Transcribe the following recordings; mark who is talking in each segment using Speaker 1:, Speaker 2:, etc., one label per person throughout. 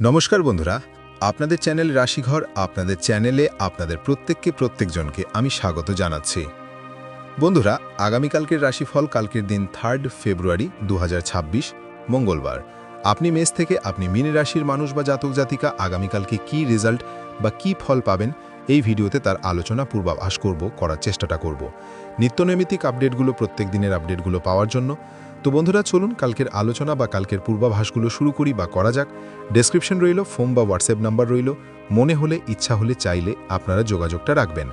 Speaker 1: নমস্কার বন্ধুরা, আপনাদের চ্যানেল রাশিঘর আপনাদের চ্যানেলে আপনাদের প্রত্যেককে, প্রত্যেকজনকে আমি স্বাগত জানাচ্ছি। বন্ধুরা, আগামীকালকের রাশিফল কালকের দিন থার্ড ফেব্রুয়ারি দু হাজার ছাব্বিশ, মঙ্গলবার। আপনি মেষ থেকে আপনি মিনে রাশির মানুষ বা জাতক, জাতিকা, আগামীকালকে কি রেজাল্ট বা কি ফল পাবেন, এই ভিডিওতে তার আলোচনা পূর্বাভাস করব, করার চেষ্টাটা করব। নিত্যনৈমিতিক আপডেটগুলো প্রত্যেক দিনের আপডেটগুলো পাওয়ার জন্য তো বন্ধুরা, চলুন কালকের আলোচনা বা কালকের পূর্বাভাসগুলো শুরু করি বা করা যাক। ডেসক্রিপশন রইল ফোন বা হোয়াটসঅ্যাপ নাম্বার রইল। মনে হলে, ইচ্ছা হলে চাইলে আপনারা যোগাযোগটা রাখবেন।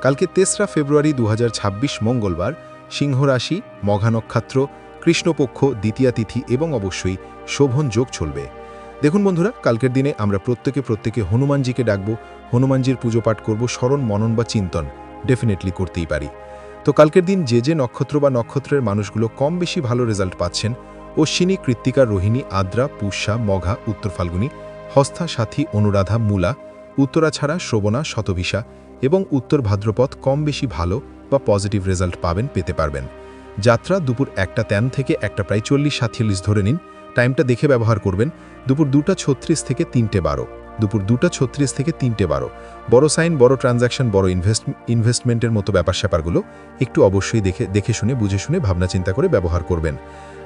Speaker 1: কালকে তেসরা ফেব্রুয়ারি দু হাজার ছাব্বিশ মঙ্গলবার সিংহ রাশি মঘা নক্ষত্র, কৃষ্ণপক্ষ, দ্বিতীয়া তিথি এবং অবশ্যই শোভন যোগ চলবে। দেখুন বন্ধুরা, কালকের দিনে আমরা প্রত্যেকে প্রত্যেকে হনুমানজিকে ডাকব। হনুমানজির পুজো পাঠ করব, স্মরণ, মনন বা চিন্তন। ডেফিনেটলি করতেই পারি। তো কালকের দিন যে যে নক্ষত্র বা নক্ষত্রের মানুষগুলো কম বেশি ভালো রেজাল্ট পাচ্ছেন, অশ্বিনী, কৃত্তিকা, রোহিণী, আদ্রা, পুষা, মঘা, উত্তর ফাল্গুনী হস্থা সাথী, অনুরাধা, মূলা উত্তরা ছাড়া শ্রবণা, শতভিসা এবং উত্তর ভাদ্রপথ কম বেশি ভালো বা পজিটিভ রেজাল্ট পাবেন, পেতে পারবেন। যাত্রা দুপুর একটা তেন থেকে একটা প্রায় চল্লিশ সাতচল্লিশ ধরে নিন। টাইমটা দেখে ব্যবহার করবেন। দুপুর দুটা ছত্রিশ থেকে তিনটে বারো। দুপুর দুটা ছত্রিশ থেকে তিনটে বারো। বড় সাইন, বড় ট্রানজ্যাকশন, বড় ইনভেস্ট, ইনভেস্টমেন্টের মতো ব্যাপার স্যাপারগুলো একটু অবশ্যই দেখে দেখে শুনে, বুঝে শুনে, ভাবনা চিন্তা করে ব্যবহার করবেন।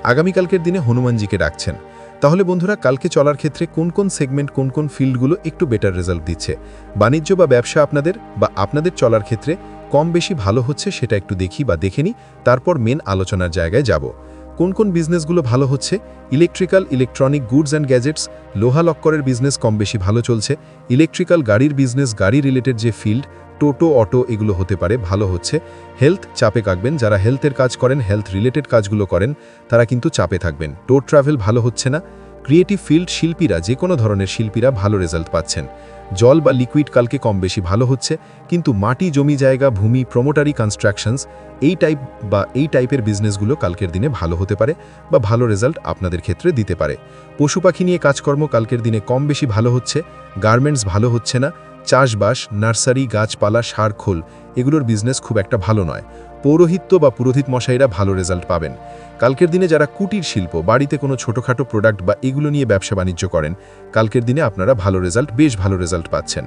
Speaker 1: আগামীকালকের দিনে হনুমানজিকে ডাকছেন। তাহলে বন্ধুরা, কালকে চলার ক্ষেত্রে কোন কোন সেগমেন্ট, কোন কোন ফিল্ডগুলো একটু বেটার রেজাল্ট দিচ্ছে? বাণিজ্য বা ব্যবসা আপনাদের বা আপনাদের চলার ক্ষেত্রে কম বেশি ভালো হচ্ছে সেটা একটু দেখি বা দেখে নিই, তারপর মেন আলোচনার জায়গায় যাব। কোন কোন বিজনেসগুলো ভালো হচ্ছে? Electrical electronic goods and gadgets লোহা লক্করের বিজনেস কম বেশি ভালো চলছে। ইলেকট্রিক্যাল গাড়ির বিজনেস গাড়ি রিলেটেড যে ফিল্ড টোটো, অটো এগুলো হতে পারে, ভালো হচ্ছে। হেলথ চাপে কাকবেন যারা হেলথের কাজ করেন হেলথ রিলেটেড কাজগুলো করেন, তারা কিন্তু চাপে থাকবেন। টোর ট্রাভেল ভালো হচ্ছে না। ক্রিয়েটিভ ফিল্ড শিল্পীরা যে কোনো ধরনের শিল্পীরা ভালো রেজাল্ট পাচ্ছেন। জল বা লিকুইড কালকে কম বেশি ভালো হচ্ছে, কিন্তু মাটি, জমি, জায়গা, ভূমি প্রমোটারি কনস্ট্রাকশনস এই টাইপ বা এই টাইপের বিজনেসগুলো কালকের দিনে ভালো হতে পারে বা ভালো রেজাল্ট আপনাদের ক্ষেত্রে দিতে পারে। পশু পাখি নিয়ে কাজকর্ম কালকের দিনে কম বেশি ভালো হচ্ছে গার্মেন্টস ভালো হচ্ছে না চাষবাস, নার্সারি, গাছপালা, সার খোল, এগুলোর বিজনেস খুব একটা ভালো নয়। পৌরোহিত্য বা পুরোহিত মশাইরা ভালো রেজাল্ট পাবেন। কালকের দিনে যারা কুটির শিল্প, বাড়িতে কোনো ছোটোখাটো প্রোডাক্ট বা এগুলো নিয়ে ব্যবসা বাণিজ্য করেন, কালকের দিনে আপনারা ভালো রেজাল্ট বেশ ভালো রেজাল্ট পাচ্ছেন।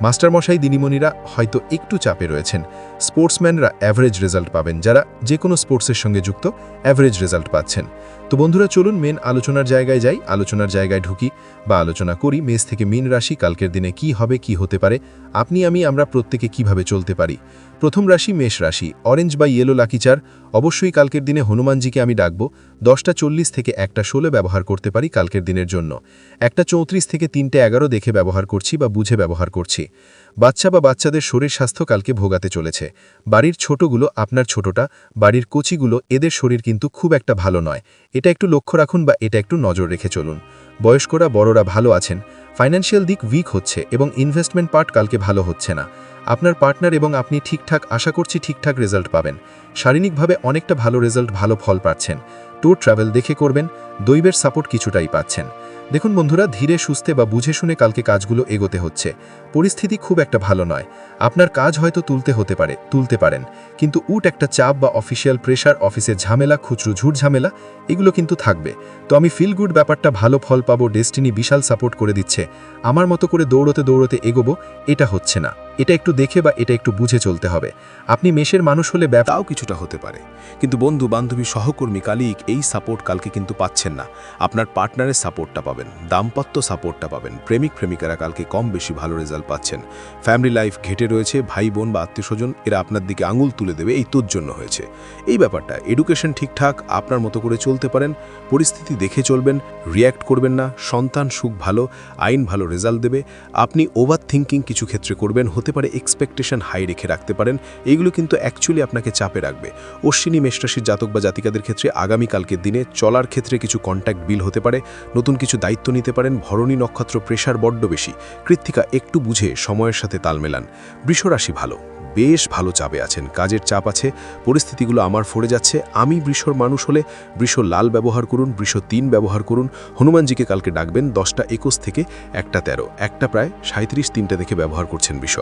Speaker 1: মাস্টারমশাই দিদিমণিরা হয়তো একটু চাপে রয়েছেন। স্পোর্টসম্যানরা অ্যাভারেজ রেজাল্ট পাবেন, যারা যে কোনো স্পোর্টসের সঙ্গে যুক্ত অ্যাভারেজ রেজাল্ট পাচ্ছেন। তো বন্ধুরা, চলুন মেন আলোচনার জায়গায় যাই। আলোচনার জায়গায় ঢুকি বা আলোচনা করি মেষ থেকে মিন রাশি, কালকের দিনে কি হবে, কি হতে পারে, আপনি, আমি, আমরা প্রত্যেকে কীভাবে চলতে পারি। প্রথম রাশি মেষ রাশি অরেঞ্জ বা ইয়েলো লাকিচার অবশ্যই কালকের দিনে হনুমানজিকে আমি ডাকব। দশটা চল্লিশ থেকে একটা ষোলো ব্যবহার করতে পারি কালকের দিনের জন্য। একটা চৌত্রিশ থেকে তিনটে এগারো দেখে ব্যবহার করছি বা বুঝে ব্যবহার করছি। বাচ্চা বা বাচ্চাদের শরীর স্বাস্থ্য কালকে ভোগাতে চলেছে। বাড়ির ছোটগুলো আপনার ছোটটা, বাড়ির কচিগুলো এদের শরীর কিন্তু খুব একটা ভালো নয়। এটা একটু লক্ষ্য রাখুন বা এটা একটু নজর রেখে চলুন। বয়স্করা, বড়রা ভালো আছেন। ফাইন্যান্সিয়াল দিক উইক হচ্ছে এবং ইনভেস্টমেন্ট পার্ট কালকে ভালো হচ্ছে না। আপনার পার্টনার এবং আপনি ঠিকঠাক, আশা করছি ঠিকঠাক রেজাল্ট পাবেন। শারীরিকভাবে অনেকটা ভালো রেজাল্ট, ভালো ফল পাচ্ছেন। ট্যুর ট্রাভেল দেখে করবেন, দৈবের সাপোর্ট কিছুটাই পাচ্ছেন। দেখুন বন্ধুরা, ধীরে সুস্থে বা বুঝে শুনে কালকে কাজগুলো এগোতে হচ্ছে। পরিস্থিতি খুব একটা ভালো নয়। আপনার কাজ হয়তো তুলতে হতে পারে, তুলতে পারেন। কিন্তু উট একটা চাপ বা অফিসিয়াল প্রেশার অফিসের ঝামেলা, খুচরো ঝুট ঝামেলা, এগুলো কিন্তু থাকবে। তো আমি ফিল গুড ব্যাপারটা ভালো ফল পাবো ডেস্টিনি বিশাল সাপোর্ট করে দিচ্ছে। আমার মতো করে দৌড়তে দৌড়তে এগোবো, এটা হচ্ছে না। এটা একটু দেখে বা এটা একটু বুঝে চলতে হবে। আপনি মেষের মানুষ হলে
Speaker 2: তাও কিছুটা হতে পারে। কিন্তু বন্ধু, বান্ধবী, সহকর্মী, কালিক, এই সাপোর্ট কালকে কিন্তু পাচ্ছেন না। আপনার পার্টনারের সাপোর্টটা পাবেন, দাম্পত্য সাপোর্টটা পাবেন, প্রেমিক, প্রেমিকারা কালকে কম বেশি ভালো রেজাল্ট পাচ্ছেন। ফ্যামিলি লাইফ ঘেটে রয়েছে, ভাই, বোন বা আত্মীয়স্বজন এরা আপনার দিকে আঙুল তুলে দেবে, এই তোর জন্য হয়েছে। এই ব্যাপারটা এডুকেশন ঠিকঠাক, আপনার মতো করে চলতে পারেন, পরিস্থিতি দেখে চলবেন রিয়্যাক্ট করবেন না, সন্তান সুখ ভালো, আইন ভালো রেজাল্ট দেবে, আপনি ওভার থিঙ্কিং কিছু ক্ষেত্রে করবেন হতে পারে এক্সপেকটেশন হাই রেখে রাখতে পারেন। এইগুলো কিন্তু অ্যাকচুয়ালি আপনাকে চাপে রাখবে। অশ্বিনী মেষরাশির জাতক বা জাতিকাদের ক্ষেত্রে আগামীকালকের দিনে চলার ক্ষেত্রে কিছু কন্ট্যাক্ট বিল হতে পারে। নতুন কিছু দায়িত্ব নিতে পারেন। ভরণী নক্ষত্র প্রেশার বড্ড বেশি। কৃত্তিকা একটু বুঝে সময়ের সাথে তাল মেলান। বৃষরাশি ভালো। বেশ ভালো চাপে আছেন। কাজের চাপ আছে, পরিস্থিতিগুলো আমার ফরে যাচ্ছে। আমি বৃষর মানুষ হলে বৃষ লাল ব্যবহার করুন বৃষ তিন ব্যবহার করুন। হনুমানজিকে কালকে ডাকবেন দশটা একুশ থেকে একটা তেরো। একটা প্রায় সাঁত্রিশ তিনটা দেখে ব্যবহার করছেন বৃষ।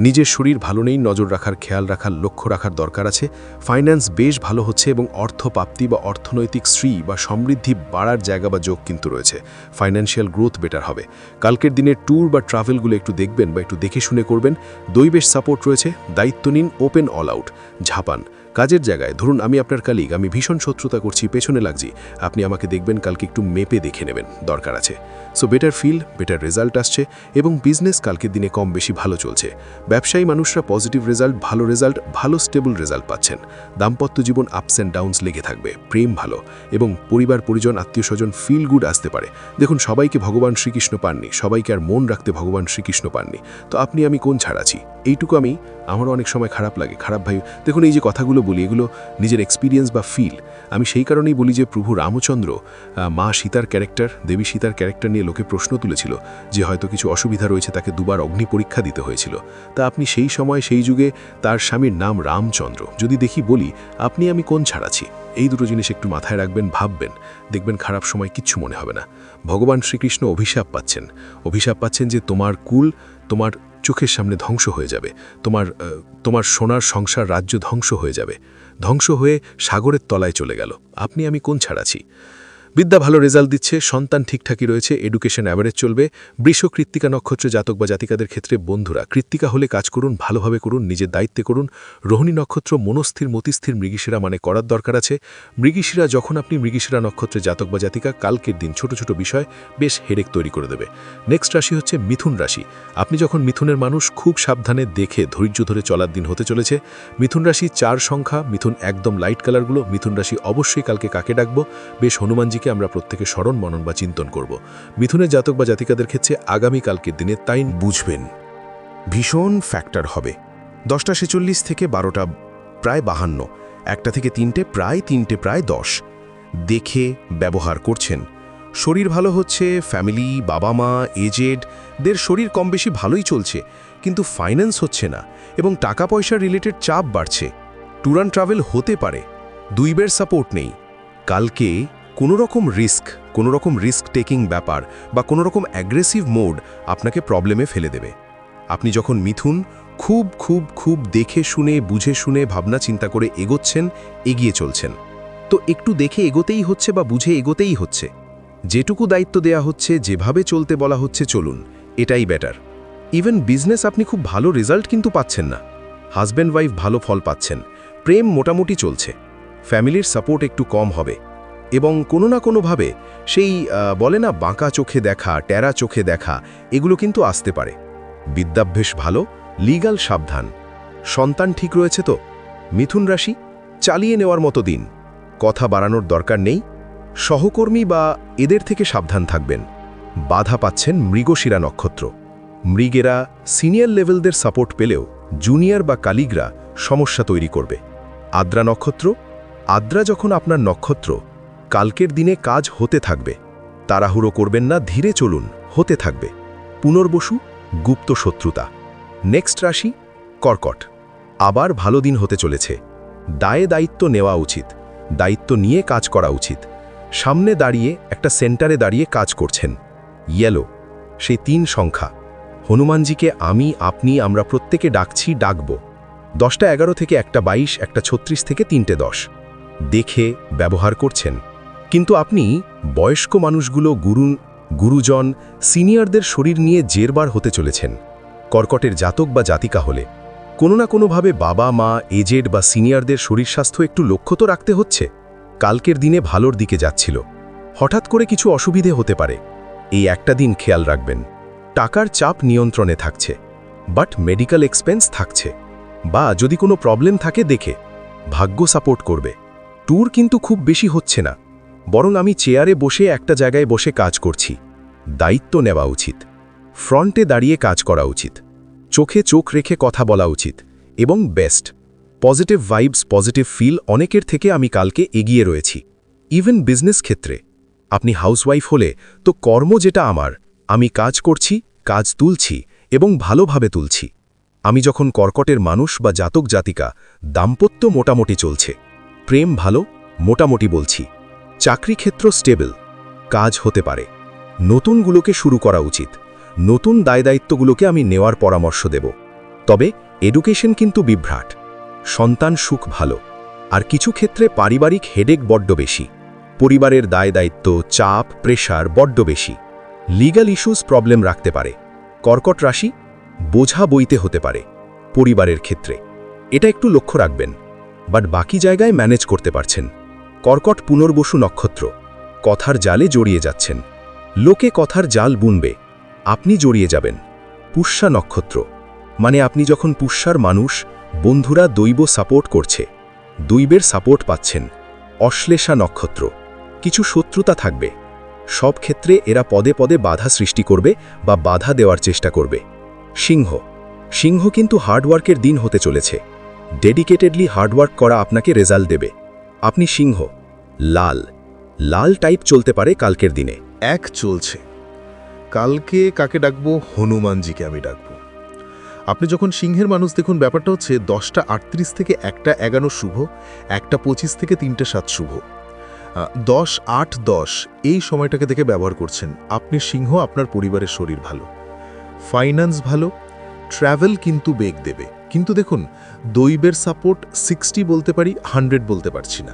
Speaker 2: নিজের শরীর ভালো নেই, নজর রাখার খেয়াল রাখার, লক্ষ্য রাখার দরকার আছে। ফাইন্যান্স বেশ ভালো হচ্ছে এবং অর্থপ্রাপ্তি বা অর্থনৈতিক শ্রী বা সমৃদ্ধি বাড়ার জায়গা বা যোগ কিন্তু রয়েছে। ফাইন্যান্সিয়াল গ্রোথ বেটার হবে। কালকের দিনে ট্যুর বা ট্রাভেলগুলো একটু দেখবেন বা একটু দেখে শুনে করবেন। দৈবেশ সাপোর্ট রয়েছে। দায়িত্ব নিন, ওপেন অল আউট। ঝাপান। কাজের জায়গায়, ধরুন আমি আপনার কালিগ আমি ভীষণ শত্রুতা করছি, পেছনে লাগছি, আপনি আমাকে দেখবেন, কালকে একটু মেপে দেখে নেবেন, দরকার আছে। So better feel better result আসছে এবং বিজনেস কালকের দিনে কম বেশি ভালো চলছে। ব্যবসায়ী মানুষরা পজিটিভ রেজাল্ট ভালো রেজাল্ট ভালো স্টেবল রেজাল্ট পাচ্ছেন। দাম্পত্য জীবন আপস অ্যান্ড ডাউনস লেগে থাকবে, প্রেম ভালো এবং পরিবার, পরিজন, আত্মীয় স্বজন ফিল গুড আসতে পারে। দেখুন, সবাইকে ভগবান শ্রীকৃষ্ণ পাননি, সবাইকে আর মন রাখতে ভগবান শ্রীকৃষ্ণ পাননি। তো আপনি, আমি কোন ছাড়াছি এইটুকু আমি আমার অনেক সময় খারাপ লাগে, খারাপ ভাই, দেখুন এই যে কথাগুলো বলি, এগুলো নিজের এক্সপিরিয়েন্স বা ফিল আমি সেই কারণেই বলি যে প্রভু রামচন্দ্র মা সীতার ক্যারেক্টার দেবী সীতার ক্যারেক্টার নিয়ে লোকে প্রশ্ন তুলেছিল যে হয়তো কিছু অসুবিধা রয়েছে, তাকে দুবার অগ্নি পরীক্ষা দিতে হয়েছিল। তা আপনি সেই সময়, সেই যুগে তার স্বামীর নাম রামচন্দ্র। যদি দেখি বলি, আপনি, আমি কোন ছাড়াছি এই দুটো জিনিস একটু মাথায় রাখবেন, ভাববেন। দেখবেন খারাপ সময় কিচ্ছু মনে হবে না। ভগবান শ্রীকৃষ্ণ অভিশাপ পাচ্ছেন। অভিশাপ পাচ্ছেন যে তোমার কুল, তোমার চোখের সামনে ধ্বংস হয়ে যাবে। তোমার তোমার সোনার সংসার রাজ্য ধ্বংস হয়ে যাবে। ধ্বংস হয়ে সাগরের তলায় চলে গেল। আপনি, আমি কোন ছাড়াছি বিদ্যা ভালো রেজাল্ট দিচ্ছে, সন্তান ঠিকঠাকই রয়েছে, এডুকেশন অ্যাভারেজ চলবে। বৃষ, কৃত্তিকা নক্ষত্র জাতক বা জাতিকাদের ক্ষেত্রে বন্ধুরা, কৃত্তিকা হলে কাজ করুন, ভালোভাবে করুন, নিজের দায়িত্বে করুন। রোহিণী নক্ষত্র মনস্থির, মতিস্থির মৃগীশিরা মানে করার দরকার আছে। মৃগীশিরা যখন আপনি মৃগীশিরা নক্ষত্রে জাতক বা জাতিকা, কালকের দিন ছোট ছোট বিষয় বেশ হেডেক তৈরি করে দেবে। নেক্সট রাশি হচ্ছে মিথুন রাশি। আপনি যখন মিথুনের মানুষ, খুব সাবধানে দেখে ধৈর্য ধরে চলার দিন হতে চলেছে। মিথুন রাশি চার সংখ্যা, মিথুন একদম লাইট কালারগুলো মিথুন রাশি অবশ্যই কালকে কাকে ডাকবো? বেশ হনুমানজিকে আমরা প্রত্যেকে স্মরণ, মনন বা চিন্তন করব। মিথুনের জাতক বা জাতিকাদের ক্ষেত্রে আগামী কালকের দিনে তাই বুঝবেন।
Speaker 3: ভীষণ ফ্যাক্টর হবে। দশটা ছেচল্লিশ থেকে বারোটা প্রায় বাহান্ন। একটা থেকে তিনটে প্রায় তিনটে প্রায় দশ। দেখে ব্যবহার করছেন। শরীর ভালো হচ্ছে ফ্যামিলি বাবা মা এজেড দের শরীর কম বেশি ভালোই চলছে, কিন্তু ফাইন্যান্স হচ্ছে না এবং টাকা পয়সা রিলেটেড চাপ বাড়ছে। ট্যুর অ্যান্ড ট্রাভেল হতে পারে। দুইবের সাপোর্ট নেই। কালকে কোনো রকম রিস্ক কোনো রকম রিস্ক টেকিং ব্যাপার বা কোনো রকম অ্যাগ্রেসিভ মোড আপনাকে প্রবলেমে ফেলে দেবে। আপনি যখন মিথুন, খুব খুব খুব দেখে শুনে, বুঝে শুনে, ভাবনা চিন্তা করে এগোচ্ছেন, এগিয়ে চলছেন। তো একটু দেখে এগোতেই হচ্ছে বা বুঝে এগোতেই হচ্ছে। যেটুকু দায়িত্ব দেয়া হচ্ছে, যেভাবে চলতে বলা হচ্ছে, চলুন, এটাই বেটার ইভেন বিজনেস আপনি খুব ভালো রেজাল্ট কিন্তু পাচ্ছেন না। হাজব্যান্ড ওয়াইফ ভালো ফল পাচ্ছেন। প্রেম মোটামুটি চলছে। ফ্যামিলির সাপোর্ট একটু কম হবে। এবং কোনো না কোনোভাবে সেই বলে না বাঁকা চোখে দেখা, টেরা চোখে দেখা, এগুলো কিন্তু আসতে পারে। বিদ্যাভ্যাস ভালো লিগাল সাবধান। সন্তান ঠিক রয়েছে তো? মিথুন রাশি, চালিয়ে নেওয়ার মতো দিন। কথা বাড়ানোর দরকার নেই। সহকর্মী বা এদের থেকে সাবধান থাকবেন। বাধা পাচ্ছেন মৃগশিরা নক্ষত্র। মৃগেরা সিনিয়র লেভেলদের সাপোর্ট পেলেও জুনিয়র বা কালিগরা সমস্যা তৈরি করবে। আদ্রা নক্ষত্র, আদ্রা যখন আপনার নক্ষত্র কালকের দিনে কাজ হতে থাকবে। তাড়াহুড়ো করবেন না, ধীরে চলুন, হতে থাকবে। পুনর্বসু, গুপ্ত শত্রুতা। নেক্সট রাশি, কর্কট। আবার ভালো দিন হতে চলেছে। দায়ে দায়িত্ব নেওয়া উচিত। দায়িত্ব নিয়ে কাজ করা উচিত। সামনে দাঁড়িয়ে, একটা সেন্টারে দাঁড়িয়ে কাজ করছেন। ইয়েলো, সেই তিন সংখ্যা। হনুমানজিকে আমি, আপনি, আমরা প্রত্যেকে ডাকছি, ডাকব। দশটা এগারো থেকে একটা বাইশ, একটা ছত্রিশ থেকে তিনটে দশ। দেখে, ব্যবহার করছেন। কিন্তু আপনি বয়স্ক মানুষগুলো গুরু, গুরুজন, সিনিয়রদের শরীর নিয়ে জেরবার হতে চলেছেন। কর্কটের জাতক বা জাতিকা হলে। কোনো না কোনোভাবে বাবা, মা, এজেড বা সিনিয়রদের শরীর স্বাস্থ্য একটু লক্ষ্য তো রাখতে হচ্ছে। কালকের দিনে ভালোর দিকে যাচ্ছিল। হঠাৎ করে কিছু অসুবিধে হতে পারে। এই একটা দিন খেয়াল রাখবেন। টাকার চাপ নিয়ন্ত্রণে থাকছে। বাট মেডিকেল এক্সপেন্স থাকছে। বা যদি কোনো প্রবলেম থাকে দেখে। ভাগ্য সাপোর্ট করবে। ট্যুর কিন্তু খুব বেশি হচ্ছে না। বরং আমি চেয়ারে বসে একটা জায়গায় বসে কাজ করছি। দায়িত্ব নেওয়া উচিত। ফ্রন্টে দাঁড়িয়ে কাজ করা উচিত। চোখে চোখ রেখে কথা বলা উচিত। এবং best, positive vibes, positive feel অনেকের থেকে আমি কালকে এগিয়ে রয়েছি। ইভেন বিজনেস ক্ষেত্রে। আপনি হাউসওয়াইফ হলে তো কর্ম যেটা আমার, আমি কাজ করছি, কাজ তুলছি এবং ভালোভাবে তুলছি। আমি যখন কর্কটের মানুষ বা জাতক জাতিকা দাম্পত্য মোটামুটি চলছে। প্রেম ভালো, মোটামুটি বলছি। চাকরি ক্ষেত্র স্টেবল, কাজ হতে পারে। নতুনগুলোকে শুরু করা উচিত। নতুন দায়দায়িত্বগুলোকে আমি নেওয়ার পরামর্শ দেব। তবে এডুকেশন কিন্তু বিভ্রাট। সন্তান সুখ ভালো। আর কিছু ক্ষেত্রে পারিবারিক হেডেক বড্ড বেশি। পরিবারের দায় দায়িত্ব চাপ, প্রেশার বড্ড বেশি। লিগ্যাল ইস্যুস প্রবলেম রাখতে পারে। কর্কট রাশি, বোঝা বইতে হতে পারে পরিবারের ক্ষেত্রে। এটা একটু লক্ষ্য রাখবেন। বাট বাকি জায়গায় ম্যানেজ করতে পারছেন। কর্কট পুনর্বসু নক্ষত্র, কথার জালে জড়িয়ে যাচ্ছেন। লোকে কথার জাল বুনবে, আপনি জড়িয়ে যাবেন। পুষ্যা নক্ষত্র মানে আপনি যখন পুষ্যার মানুষ, বন্ধুরা দৈব সাপোর্ট করছে, দৈবের সাপোর্ট পাচ্ছেন। অশ্লেষা নক্ষত্র, কিছু শত্রুতা থাকবে। সব ক্ষেত্রে এরা পদে পদে বাধা সৃষ্টি করবে বা বাধা দেওয়ার চেষ্টা করবে। সিংহ সিংহ কিন্তু হার্ডওয়ার্কের দিন হতে চলেছে। ডেডিকেটেডলি হার্ডওয়ার্ক করা আপনাকে রেজাল্ট দেবে। আপনি সিংহ, লাল। লাল টাইপ চলতে পারে কালকের দিনে।
Speaker 1: এক চলছে। কালকে কাকে ডাকবো? হনুমানজিকে আমি ডাকবো। আপনি যখন সিংহের মানুষ, দেখুন ব্যাপারটা হচ্ছে দশটা আটত্রিশ থেকে একটা এগারো শুভ, একটা পঁচিশ থেকে তিনটে সাত শুভ। দশ আট দশ, এই সময়টাকে দেখে ব্যবহার করছেন। আপনি সিংহ, আপনার পরিবারের শরীর ভালো। ফাইন্যান্স ভালো। ট্রাভেল কিন্তু বেগ দেবে। কিন্তু দেখুন, দৈবের সাপোর্ট সিক্সটি বলতে পারি হান্ড্রেড বলতে পারছি না।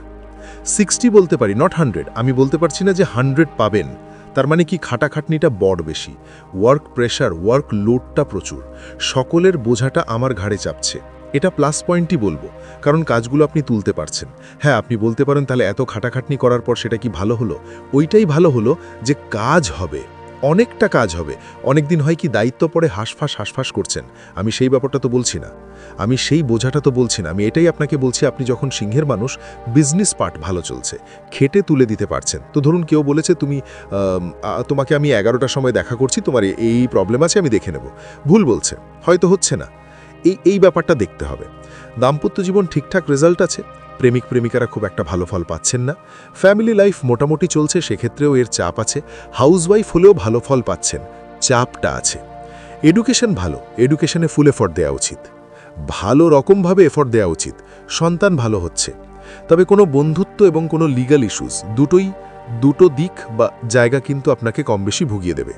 Speaker 1: সিক্সটি বলতে পারি নট হান্ড্রেড আমি বলতে পারছি না যে হান্ড্রেড পাবেন। তার মানে কি খাটাখাটনিটা বড় বেশি। ওয়ার্ক প্রেশার ওয়ার্ক লোডটা প্রচুর। সকলের বোঝাটা আমার ঘাড়ে চাপছে। এটা প্লাস পয়েন্টই বলব। কারণ কাজগুলো আপনি তুলতে পারছেন। হ্যাঁ আপনি বলতে পারেন তাহলে এত খাটাখাটনি করার পর সেটা কি ভালো হলো? ওইটাই ভালো হলো যে কাজ হবে। অনেকটা কাজ হবে। অনেক দিন হয় কি দায়িত্ব পড়ে হাঁসফাঁস হাঁসফাঁস করছেন। আমি সেই ব্যাপারটা তো বলছি না। আমি সেই বোঝাটা তো বলছি না। আমি এটাই আপনাকে বলছি, আপনি যখন সিংহের মানুষ বিজনেস পার্ট ভালো চলছে। খেটে তুলে দিতে পারছেন। তো ধরুন কেউ বলেছে, তুমি তোমাকে আমি এগারোটার সময় দেখা করছি, তোমার এই প্রবলেম আছে, আমি দেখে নেব। ভুল বলছে। হয়তো হচ্ছে না। এই এই ব্যাপারটা দেখতে হবে। দাম্পত্য জীবন ঠিকঠাক রেজাল্ট আছে। প্রেমিক প্রেমিকারা খুব একটা ভালো ফল পাচ্ছেন না। ফ্যামিলি লাইফ মোটামুটি চলছে, সেক্ষেত্রেও এর চাপ আছে। হাউসওয়াইফ হলেও ভালো ফল পাচ্ছেন, চাপটা আছে। এডুকেশন ভালো, এডুকেশনে ফুল এফর্ট দেওয়া উচিত। ভালো রকমভাবে এফর্ট দেওয়া উচিত, সন্তান ভালো হচ্ছে। তবে কোনো বন্ধুত্ব এবং কোনো লিগ্যাল ইস্যুস দুটোই, দুটো দিক বা জায়গা কিন্তু আপনাকে কম বেশি ভুগিয়ে দেবে।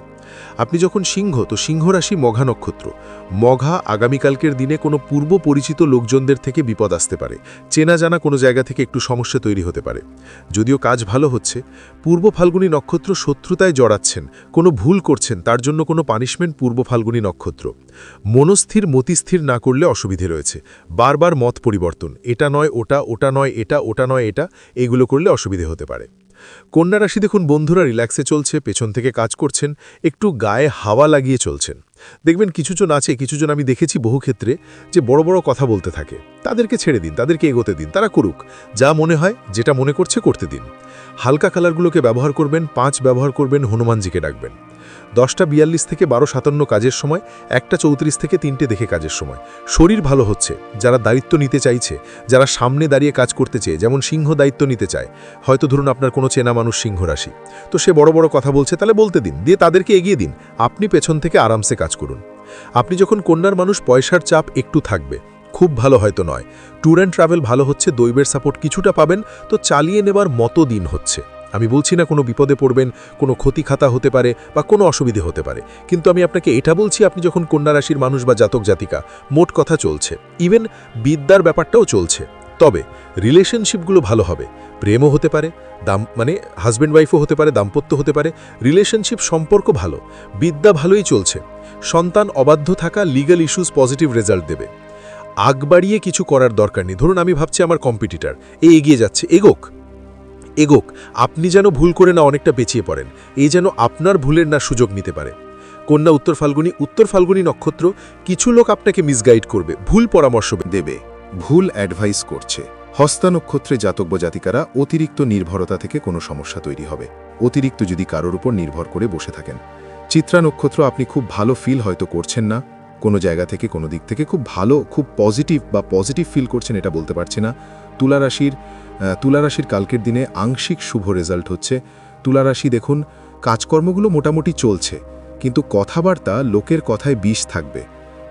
Speaker 1: আপনি যখন সিংহ, তো সিংহ রাশি মঘা নক্ষত্র। মঘা আগামীকালকের দিনে কোনো পূর্ব পরিচিত লোকজনদের থেকে বিপদ আসতে পারে। চেনা জানা কোনো জায়গা থেকে একটু সমস্যা তৈরি হতে পারে। যদিও কাজ ভালো হচ্ছে, পূর্ব ফাল্গুনী নক্ষত্র শত্রুতায় জড়াচ্ছেন, কোনো ভুল করছেন, তার জন্য কোনো পানিশমেন্ট পূর্ব ফাল্গুনী নক্ষত্র। মনস্থির, মতিস্থির না করলে অসুবিধে রয়েছে। বারবার মত পরিবর্তন, এটা নয়, ওটা ওটা নয়, এটা, ওটা নয়, এটা, এগুলো করলে অসুবিধে হতে পারে। কন্যা রাশি দেখুন, বন্ধুরা রিল্যাক্সে চলছে, পেছন থেকে কাজ করছেন, একটু গায়ে হাওয়া লাগিয়ে চলছেন। দেখবেন কিছুজন আছে, কিছুজন আমি দেখেছি বহু ক্ষেত্রে যে বড় বড় কথা বলতে থাকে। তাদেরকে ছেড়ে দিন, তাদেরকে এগোতে দিন, তারা করুক, যা মনে হয়, যেটা মনে করছে করতে দিন। হালকা কালারগুলোকে ব্যবহার করবেন, পাঁচ ব্যবহার করবেন, হনুমানজিকে ডাকবেন। দশটা বিয়াল্লিশ থেকে বারো সাতান্ন কাজের সময়, একটা চৌত্রিশ থেকে তিনটে দেখে কাজের সময়। শরীর ভালো হচ্ছে, যারা দায়িত্ব নিতে চাইছে, যারা সামনে দাঁড়িয়ে কাজ করতে চেয়ে, যেমন সিংহ দায়িত্ব নিতে চায়। হয়তো ধরুন আপনার কোনো চেনা মানুষ সিংহ রাশি। তো সে বড় বড় কথা বলছে, তাহলে বলতে দিন, দিয়ে তাদেরকে এগিয়ে দিন, আপনি পেছন থেকে আরামসে কাজ করুন। আপনি যখন কন্যার মানুষ, পয়সার চাপ একটু থাকবে, খুব ভালো হয়তো নয়। ট্যুর অ্যান্ড ট্রাভেল ভালো হচ্ছে, দৈবের সাপোর্ট কিছুটা পাবেন, তো চালিয়ে নেবার মতো দিন হচ্ছে। আমি বলছি না কোনো বিপদে পড়বেন, কোনো ক্ষতি খাতা হতে পারে বা কোনো অসুবিধে হতে পারে। কিন্তু আমি আপনাকে এটা বলছি, আপনি যখন কন্যা রাশির মানুষ বা জাতক জাতিকা, মোট কথা চলছে। ইভেন বিদ্যার ব্যাপারটাও চলছে। তবে রিলেশনশিপগুলো ভালো হবে। প্রেমও হতে পারে, দাম মানে হাজব্যান্ড ওয়াইফও হতে পারে, দাম্পত্য হতে পারে রিলেশনশিপ সম্পর্ক ভালো, বিদ্যা ভালোই চলছে। সন্তান অবাধ্য থাকা লিগ্যাল ইস্যুস পজিটিভ রেজাল্ট দেবে। আগ বাড়িয়ে কিছু করার দরকার নেই। ধরুন আমি ভাবছি আমার কম্পিটিটার এ এগিয়ে যাচ্ছে, এগোক। এগোক, আপনি যেন ভুল করে না অনেকটা পেছিয়ে পড়েন। এই যেন আপনার ভুলের না সুযোগ নিতে পারে। কন্যা উত্তর ফাল্গুনি উত্তর ফাল্গুনি নক্ষত্র, কিছু লোক আপনাকে মিসগাইড করবে, ভুল পরামর্শ দেবে।
Speaker 4: ভুল অ্যাডভাইস করছে। হস্তা নক্ষত্রে জাতক জাতিকারা অতিরিক্ত নির্ভরতা থেকে কোনো সমস্যা তৈরি হবে। অতিরিক্ত যদি কারোর উপর নির্ভর করে বসে থাকেন। চিত্রা নক্ষত্র আপনি খুব ভালো ফিল হয়তো করছেন না। কোনো জায়গা থেকে কোনো দিক থেকে খুব ভালো খুব পজিটিভ বা পজিটিভ ফিল করছেন এটা বলতে পারছি না। তুলা রাশির আহ, তুলা রাশির কালকের দিনে আংশিক শুভ রেজাল্ট হচ্ছে। তুলা রাশি দেখুন কাজকর্মগুলো মোটামুটি চলছে কিন্তু কথাবার্তা লোকের কথায় বিষ থাকবে।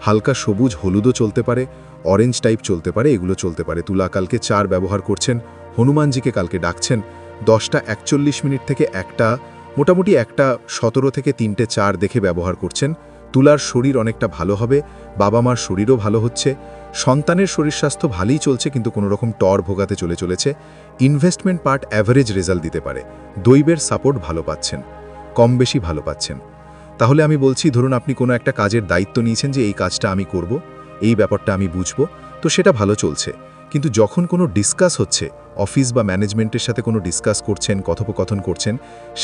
Speaker 4: হালকা সবুজ হলুদও চলতে পারে অরেঞ্জ টাইপ চলতে পারে এগুলো চলতে পারে। তুলা কালকে চার ব্যবহার করছেন হনুমানজিকে কালকে ডাকছেন দশটা একচল্লিশ মিনিট থেকে একটা মোটামুটি একটা সতেরো থেকে তিনটে চার দেখে ব্যবহার করছেন। তুলার শরীর অনেকটা ভালো হবে বাবা মার শরীরও ভালো হচ্ছে, সন্তানের শরীর স্বাস্থ্য ভালোই চলছে কিন্তু কোনো রকম টর ভোগাতে চলে চলেছে ইনভেস্টমেন্ট পার্ট অ্যাভারেজ রেজাল্ট দিতে পারে, দৈবের সাপোর্ট ভালো পাচ্ছেন, কম বেশি ভালো পাচ্ছেন। তাহলে আমি বলছি, ধরুন আপনি কোনো একটা কাজের দায়িত্ব নিয়েছেন যে এই কাজটা আমি করব, এই ব্যাপারটা আমি বুঝব, তো সেটা ভালো চলছে। কিন্তু যখন কোনো ডিসকাস হচ্ছে অফিস বা ম্যানেজমেন্টের সাথে কোনো ডিসকাস করছেন, কথোপকথন করছেন,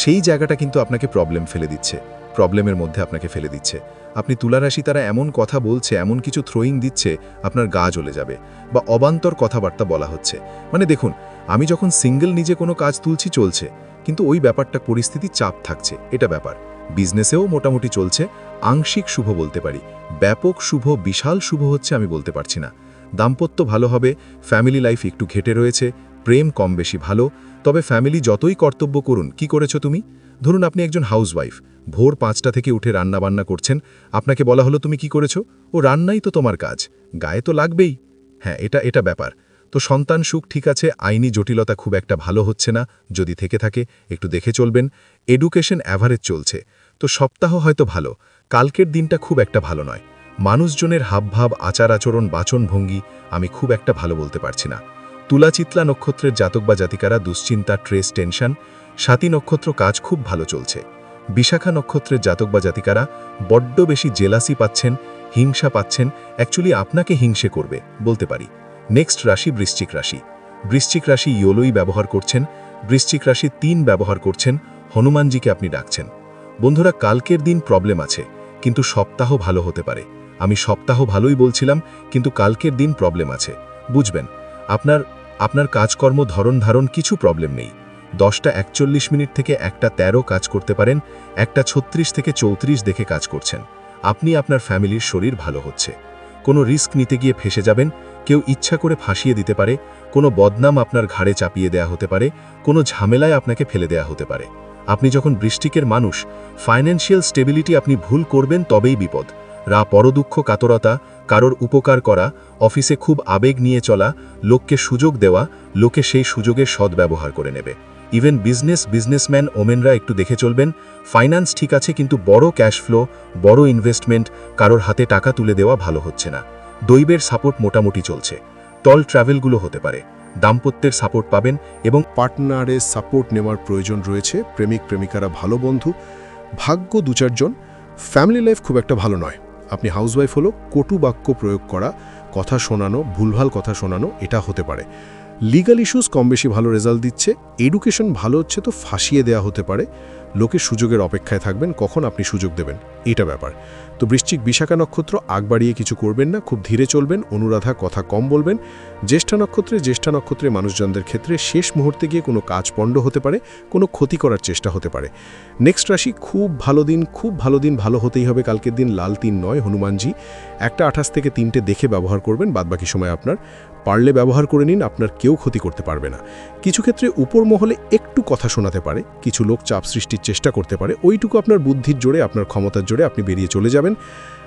Speaker 4: সেই জায়গাটা কিন্তু আপনাকে প্রবলেম ফেলে দিচ্ছে। প্রবলেমের মধ্যে আপনাকে ফেলে দিচ্ছে। আপনি তুলারাশি তারা এমন কথা বলছে, এমন কিছু থ্রোয়িং দিচ্ছে, আপনার গা জ্বলে যাবে বা অবান্তর কথাবার্তা বলা হচ্ছে। মানে দেখুন, আমি যখন সিঙ্গেল নিজে কোনো কাজ তুলছি চলছে, কিন্তু ওই ব্যাপারটা পরিস্থিতি চাপ থাকছে, এটা ব্যাপার। বিজনেসেও মোটামুটি চলছে, আংশিক শুভ বলতে পারি। ব্যাপক শুভ, বিশাল শুভ হচ্ছে আমি বলতে পারছি না। দাম্পত্য ভালো হবে ফ্যামিলি লাইফ একটু ঘেটে রয়েছে প্রেম কম বেশি ভালো, তবে ফ্যামিলি যতই কর্তব্য করুন, কি করেছ তুমি? ধরুন আপনি একজন হাউসওয়াইফ, ভোর পাঁচটা থেকে উঠে রান্না বান্না করছেন, আপনাকে বলা হলো তুমি কি করেছ? ও রান্নাই তো তোমার কাজ, গায়ে তো লাগবেই। হ্যাঁ এটা এটা ব্যাপার। তো সন্তান সুখ ঠিক আছে, আইনি জটিলতা খুব একটা ভালো হচ্ছে না, যদি থেকে থাকে, একটু দেখে চলবেন। এডুকেশন অ্যাভারেজ চলছে। তো সপ্তাহ হয়তো ভালো, কালকের দিনটা খুব একটা ভালো নয়। মানুষজনের হাবভাব আচার আচরণ বাচনভঙ্গি আমি খুব একটা ভালো বলতে পারছি না। তুলাচিতলা নক্ষত্রের জাতক বা জাতিকারা দুশ্চিন্তা, ট্রেস, টেনশন, সাতী নক্ষত্র কাজ খুব ভালো চলছে। বিশাখা নক্ষত্রের জাতক বা জাতিকারা বড্ড বেশি জেলাসি পাচ্ছেন, হিংসা পাচ্ছেন, অ্যাকচুয়ালি আপনাকে হিংসে করবে, বলতে পারি। নেক্সট রাশি বৃশ্চিক রাশি। বৃশ্চিক রাশি ইয়োলোই ব্যবহার করছেন, বৃশ্চিক রাশি তিন ব্যবহার করছেন, হনুমানজিকে আপনি ডাকছেন। বন্ধুরা, কালকের দিন প্রবলেম আছে, কিন্তু সপ্তাহ ভালো হতে পারে। আমি সপ্তাহ ভালোই বলছিলাম, কিন্তু কালকের দিন প্রবলেম আছে। বুঝবেন, আপনার আপনার কাজকর্ম ধরন ধারণ কিছু প্রবলেম নেই। দশটা একচল্লিশ মিনিট থেকে একটা ১৩ কাজ করতে পারেন, একটা ছত্রিশ থেকে চৌত্রিশ দেখে কাজ করছেন। আপনি আপনার ফ্যামিলির শরীর ভালো হচ্ছে। কোনো রিস্ক নিতে গিয়ে ফেসে যাবেন, কেউ ইচ্ছা করে ফাঁসিয়ে দিতে পারে, কোনো বদনাম আপনার ঘাড়ে চাপিয়ে দেয়া হতে পারে, কোনো ঝামেলায় আপনাকে ফেলে দেয়া হতে পারে। আপনি যখন বৃষ্টিকের মানুষ ফাইন্যান্সিয়াল স্টেবিলিটি আপনি ভুল করবেন তবেই বিপদ। রা পরদুঃখ কাতরতা, কারোর উপকার করা, অফিসে খুব আবেগ নিয়ে চলা, লোককে সুযোগ দেওয়া, লোকে সেই সুযোগের সদ্ব্যবহার করে নেবে। ইভেন বিজনেস বিজনেসম্যান ওমেনরা একটু দেখে চলবেন, ফাইন্যান্স ঠিক আছে কিন্তু বড় ক্যাশ ফ্লো, বড় ইনভেস্টমেন্ট, কারোর হাতে টাকা তুলে দেওয়া ভালো হচ্ছে না। দৈবের সাপোর্ট মোটামুটি চলছে। টল ট্রাভেলগুলো হতে পারে। দাম্পত্যের সাপোর্ট পাবেন এবং
Speaker 3: পার্টনারের সাপোর্ট নেওয়ার প্রয়োজন রয়েছে। প্রেমিক, প্রেমিকারা ভালো বন্ধু, ভাগ্য দু চারজন ফ্যামিলি লাইফ খুব একটা ভালো নয়। আপনি হাউসওয়াইফ হলো, কটু বাক্য প্রয়োগ করা, কথা শোনানো, ভুলভাল কথা শোনানো, এটা হতে পারে। লিগাল ইস্যুস কম বেশি ভালো রেজাল্ট দিচ্ছে এডুকেশন ভালো হচ্ছে তো ফাঁসিয়ে দেয়া হতে পারে। লোকে সুযোগের অপেক্ষায় থাকবেন, কখন আপনি সুযোগ দেবেন, এটা ব্যাপার। তো বৃশ্চিক বিশাখা নক্ষত্র আগ বাড়িয়ে কিছু করবেন না, খুব ধীরে চলবেন, অনুরাধা কথা কম বলবেন। জ্যেষ্ঠা নক্ষত্রে জ্যেষ্ঠা নক্ষত্রে মানুষজনদের ক্ষেত্রে শেষ মুহূর্তে গিয়ে কোনো কাজ পণ্ড হতে পারে, কোনো ক্ষতি করার চেষ্টা হতে পারে। নেক্সট রাশি, খুব ভালো দিন, খুব ভালো দিন, ভালো হতেই হবে, কালকের দিন লাল তিন নয়, হনুমানজি। একটা আঠাশ থেকে তিনটে দেখে ব্যবহার করবেন, বাদবাকি সময় আপনার পারলে ব্যবহার করে নিন, আপনার কেউ ক্ষতি করতে পারবে না। কিছু ক্ষেত্রে উপর মহলে একটু কথা শোনাতে পারে, কিছু লোক চাপ সৃষ্টির চেষ্টা করতে পারে, ওইটুকু আপনার বুদ্ধির জোরে, আপনার ক্ষমতার জোরে আপনি বেরিয়ে চলে যাবেন।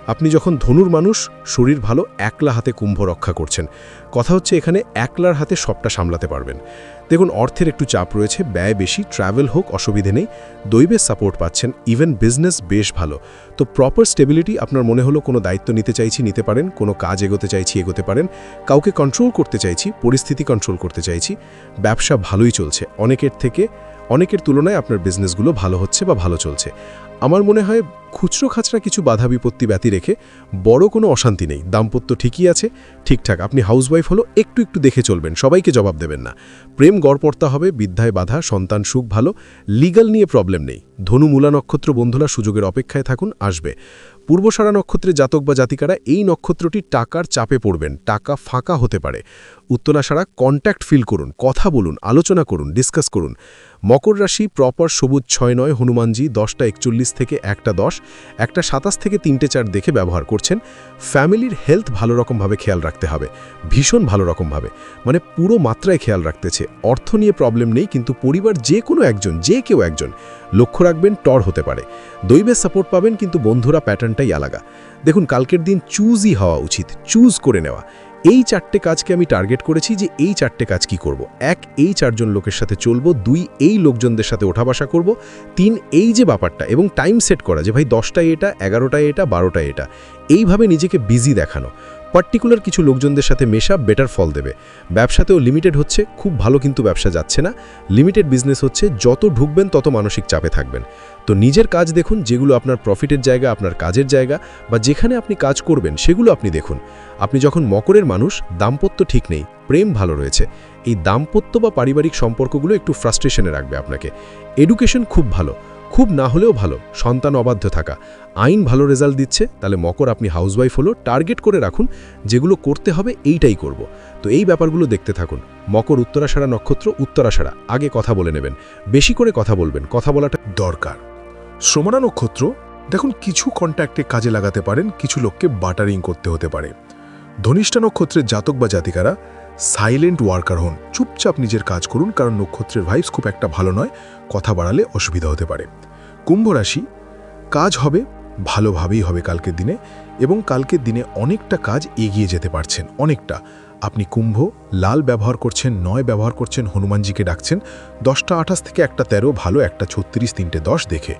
Speaker 3: আপনি যখন ধনুর মানুষ, শরীর ভালো, একলা হাতে কুম্ভ রক্ষা করছেন। কথা হচ্ছে এখানে একলার হাতে সবটা সামলাতে পারবেন। দেখুন, অর্থের একটু চাপ রয়েছে, ব্যয় বেশি ট্রাভেল হোক, অসুবিধে নেই। দৈবের সাপোর্ট পাচ্ছেন ইভেন বিজনেস বেশ ভালো। তো প্রপার স্টেবিলিটি আপনার মনে হলো কোনো দায়িত্ব নিতে চাইছি, নিতে পারেন, কোনো কাজ এগোতে চাইছি, এগোতে পারেন। কাউকে কন্ট্রোল করতে চাইছি, পরিস্থিতি কন্ট্রোল করতে চাইছি, ব্যবসা ভালোই চলছে। অনেকের থেকে, অনেকের তুলনায় আপনার বিজনেসগুলো ভালো হচ্ছে বা ভালো চলছে। আমার মনে হয় খুচরো খাচরা কিছু বাধা বিপত্তি ব্যতি রেখে বড় কোনো অশান্তি নেই। দাম্পত্য ঠিকই আছে, ঠিকঠাক। আপনি হাউসওয়াইফ হলো, একটু একটু দেখে চলবেন, সবাইকে জবাব দেবেন না। প্রেম গড়পড়তা হবে, বিদ্যায় বাধা, সন্তান সুখ ভালো, লিগাল নিয়ে প্রবলেম নেই। ধনু মূলা নক্ষত্র বন্ধুরা সুযোগের অপেক্ষায় থাকুন, আসবে। পূর্বসারা নক্ষত্রে জাতক বা জাতিকারা এই নক্ষত্রটি টাকার চাপে পড়বেন, টাকা ফাঁকা হতে পারে। উত্তলাসারা কন্ট্যাক্ট ফিল করুন, কথা বলুন, আলোচনা করুন ডিসকাস করুন। মকর রাশি প্রপার সবুজ ছয় নয়, হনুমানজি দশটা একচল্লিশ থেকে একটা দশ, একটা সাতাশ থেকে তিনটে চার দেখে ব্যবহার করছেন। ফ্যামিলির হেলথ ভালো রকমভাবে খেয়াল রাখতে হবে, ভীষণ ভালো রকমভাবে মানে পুরো মাত্রায় খেয়াল রাখতেছে। অর্থ নিয়ে প্রবলেম নেই, কিন্তু পরিবার যে কোনো একজন, যে কেউ একজন, লক্ষ্য রাখবেন টর হতে পারে। দৈবের সাপোর্ট পাবেন, কিন্তু বন্ধুরা প্যাটার্নটাই আলাদা। দেখুন, কালকের দিন চুজই হওয়া উচিত চুজ করে নেওয়া। এই চারটে কাজকে আমি টার্গেট করেছি যে এই চারটে কাজ কি করব। এক, এই চারজন লোকের সাথে চলবো। দুই, এই লোকজনদের সাথে ওঠা বসা করব। তিন, এই যে ব্যাপারটা এবং টাইম সেট করা যে ভাই দশটায় এটা, এগারোটায় এটা, বারোটায় এটা। এইভাবে নিজেকে বিজি দেখানো। পার্টিকুলার কিছু লোকজনদের সাথে মেশা বেটার ফল দেবে। ব্যবসাতেও লিমিটেড হচ্ছে, খুব ভালো কিন্তু ব্যবসা যাচ্ছে না। লিমিটেড বিজনেস হচ্ছে, যত ঢুকবেন তত মানসিক চাপে থাকবেন। তো নিজের কাজ দেখুন, যেগুলো আপনার প্রফিটের জায়গা, আপনার কাজের জায়গা, বা যেখানে আপনি কাজ করবেন, সেগুলো আপনি দেখুন। আপনি যখন মকরের মানুষ, দাম্পত্য ঠিক নেই, প্রেম ভালো রয়েছে। এই দাম্পত্য বা পারিবারিক সম্পর্কগুলো একটু ফ্রাস্ট্রেশনে রাখবে আপনাকে। এডুকেশন খুব ভালো। খুব না হলেও ভালো, সন্তান অবাধ্য থাকা। আইন ভালো রেজাল্ট দিচ্ছে, তাহলে মকর আপনি হাউসওয়াইফ হলো টার্গেট করে রাখুন, যেগুলো করতে হবে এইটাই করব। তো এই ব্যাপারগুলো দেখতে থাকুন। মকর উত্তরাষাঢ়া নক্ষত্র উত্তরাষাঢ়া আগে কথা বলে নেবেন। বেশি করে কথা বলবেন, কথা বলাটা
Speaker 4: দরকার। শ্রমণা নক্ষত্র, দেখুন কিছু কন্ট্যাক্টে কাজে লাগাতে পারেন, কিছু লোককে বাটারিং করতে হতে পারে। ধনিষ্ঠা নক্ষত্রের জাতক বা জাতিকারা সাইলেন্ট ওয়ার্কার হন। চুপচাপ নিজের কাজ করুন, কারণ নক্ষত্রের ভাইবস খুব একটা ভালো নয়। কথা বাড়ালে অসুবিধা হতে পারে। কুম্ভ রাশি, কাজ হবে, ভালোভাবেই হবে কালকের দিনে এবং কালকের দিনে অনেকটা কাজ এগিয়ে যেতে পারছেন, অনেকটা। আপনি কুম্ভ, লাল ব্যবহার করছেন, নয় ব্যবহার করছেন, হনুমানজিকে ডাকছেন, দশটা আঠাশ থেকে একটা তেরো, ভালো একটা ছত্রিশ, তিনটে দশ দেখে।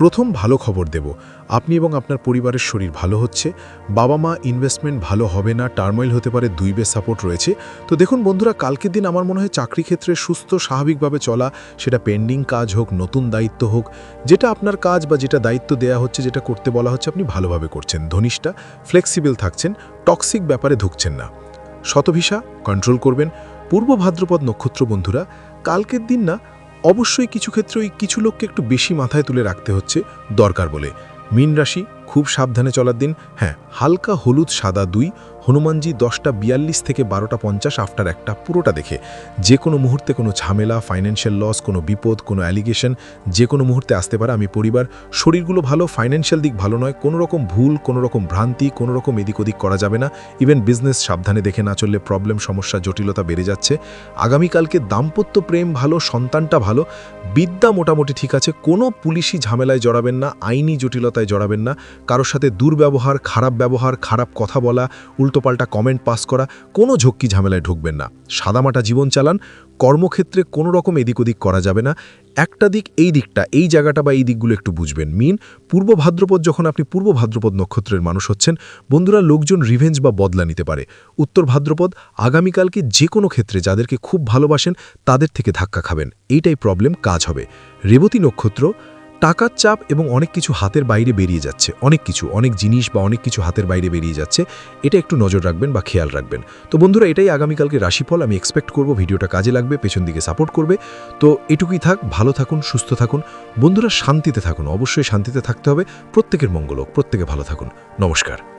Speaker 4: প্রথম ভালো খবর দেব। আপনি এবং আপনার পরিবারের শরীর ভালো হচ্ছে। বাবা মা ইনভেস্টমেন্ট ভালো হবে না টার্মোইল হতে পারে, দুই বে সাপোর্ট রয়েছে। তো দেখুন বন্ধুরা, কালকের দিন আমার মনে হয় চাকরি ক্ষেত্রে সুস্থ, স্বাভাবিকভাবে চলা, সেটা পেন্ডিং কাজ হোক, নতুন দায়িত্ব হোক, যেটা আপনার কাজ বা যেটা দায়িত্ব দেয়া হচ্ছে, যেটা করতে বলা হচ্ছে, আপনি ভালোভাবে করছেন। ধনিষ্ঠা ফ্লেক্সিবল থাকছেন টক্সিক ব্যাপারে ঢুকছেন না। শতভিসা কন্ট্রোল করবেন। পূর্ব ভাদ্রপদ নক্ষত্র বন্ধুরা, কালকের দিন না অবশ্যই কিছু ক্ষেত্রে ওই কিছু লোককে একটু বেশি মাথায় তুলে রাখতে হচ্ছে দরকার বলে। মীন রাশি, খুব সাবধানে চলার দিন হ্যাঁ হালকা হলুদ সাদা দুই হনুমানজি দশটা বিয়াল্লিশ থেকে বারোটা পঞ্চাশ আফটার একটা, পুরোটা দেখে। যে কোনো মুহূর্তে কোনো ঝামেলা ফাইন্যান্সিয়াল লস কোনো বিপদ, কোনো অ্যালিগেশন যে কোনো মুহূর্তে আসতে পারে। আমি পরিবার, শরীরগুলো ভালো ফাইন্যান্সিয়াল দিক ভালো নয়। কোনো রকম ভুল, কোনো রকম ভ্রান্তি, কোনো রকম এদিক ওদিক করা যাবে না। ইভেন বিজনেস সাবধানে দেখে না চললে প্রবলেম সমস্যা, জটিলতা বেড়ে যাচ্ছে। আগামীকালকে দাম্পত্য প্রেম ভালো, সন্তানটা ভালো। বিদ্যা মোটামুটি ঠিক আছে। কোনো পুলিশি ঝামেলায় জড়াবেন না, আইনি জটিলতায় জড়াবেন না। কারোর সাথে দুর্ব্যবহার, খারাপ ব্যবহার, খারাপ কথা বলা উল্টোপাল্টা কমেন্ট পাস করা, কোনো ঝক্কি ঝামেলায় ঢুকবেন না। সাদামাটা জীবন চালান, কর্মক্ষেত্রে কোনো রকম এদিক ওদিক করা যাবে না। একটা দিক এই দিকটা, এই জায়গাটা বা এই দিকগুলো একটু বুঝবেন। মিন, পূর্ব ভাদ্রপদ যখন আপনি পূর্ব ভাদ্রপদ নক্ষত্রের মানুষ হচ্ছেন, বন্ধুরা লোকজন রিভেঞ্জ বা বদলা নিতে পারে। উত্তর ভাদ্রপদ, আগামীকালকে যে কোনো ক্ষেত্রে যাদেরকে খুব ভালোবাসেন, তাদের থেকে ধাক্কা খাবেন। এইটাই প্রবলেম কাজ হবে। রেবতী নক্ষত্র টাকার চাপ এবং অনেক কিছু হাতের বাইরে বেরিয়ে যাচ্ছে। অনেক কিছু, অনেক জিনিস বা অনেক কিছু হাতের বাইরে বেরিয়ে যাচ্ছে। এটা একটু নজর রাখবেন বা খেয়াল রাখবেন। তো বন্ধুরা, এটাই আগামীকালকে রাশিফল। আমি এক্সপেক্ট করব ভিডিওটা কাজে লাগবে, পেছন দিকে সাপোর্ট করবে। তো এটুকুই থাক, ভালো থাকুন, সুস্থ থাকুন। বন্ধুরা, শান্তিতে থাকুন। অবশ্যই শান্তিতে থাকতে হবে। প্রত্যেকের মঙ্গল হোক। প্রত্যেকে ভালো থাকুন। নমস্কার।